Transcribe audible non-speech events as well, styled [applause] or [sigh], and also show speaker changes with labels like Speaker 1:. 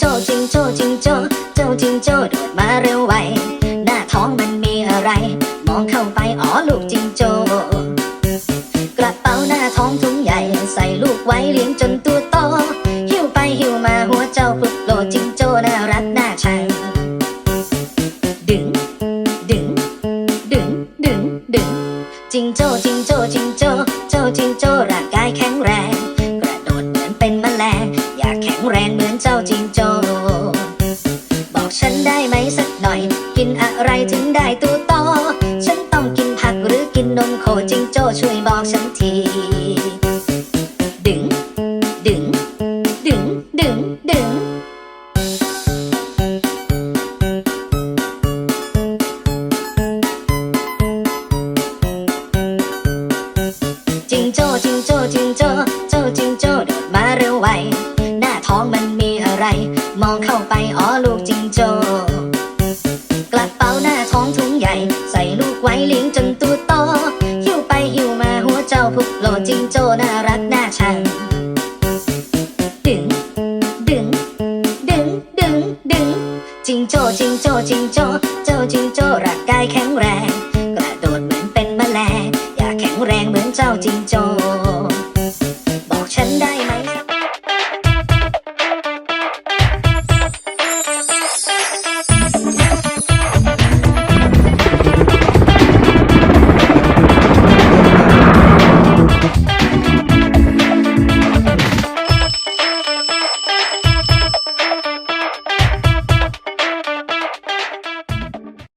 Speaker 1: จิงโจ้เจ้าจิงโจ้โดดมาเร็วไว หน้าท้องมันมีอะไร มองเข้าไปอ๋อลูกจิงโจ้กระเป๋าหน้าท้องถุงใหญ่ ใส่ลูกไว้เลี้ยงจนตัวโตหิ้วไปหิ้วมาหัวเจ้าปลุกโลจิงโจ้น่ารักน่าชังดึงดึงดึงดึงดึงจิงโจ้จิงโจ้จิงโจ้เจ้าจิงโจ้ร่างกายแข็งแรง เหมือนเจ้าจิงโจ้บอกฉันได้ไหมสักหน่อย กินอะไรถึงได้ตัวโตฉันต้องกินผักหรือกินนมโคจิงโจ้ช่วยบอกฉันที ดึง ดึง ดึง ดึง ดึงจิงโจ้จิงโจ เข้าไปอ๋อลูกจิงโจ้กระเป๋าหน้าท้องถุงใหญ่ ใส่ลูกไว้เลี้ยงจนตัวโตหิ้วไปหิ้วมาหัวเจ้าพุกโลจิงโจ้น่ารักน่าชังดึง ดึง ดึง ดึง ดึง จิงโจ้จิงโจ้จิงโจ้เจ้าจิงโจ้ร่างกายแข็งแรง กระโดดเหมือนเป็นแมลงอยากแข็งแรงเหมือนเจ้าจิงโจ้ Thank [laughs] you.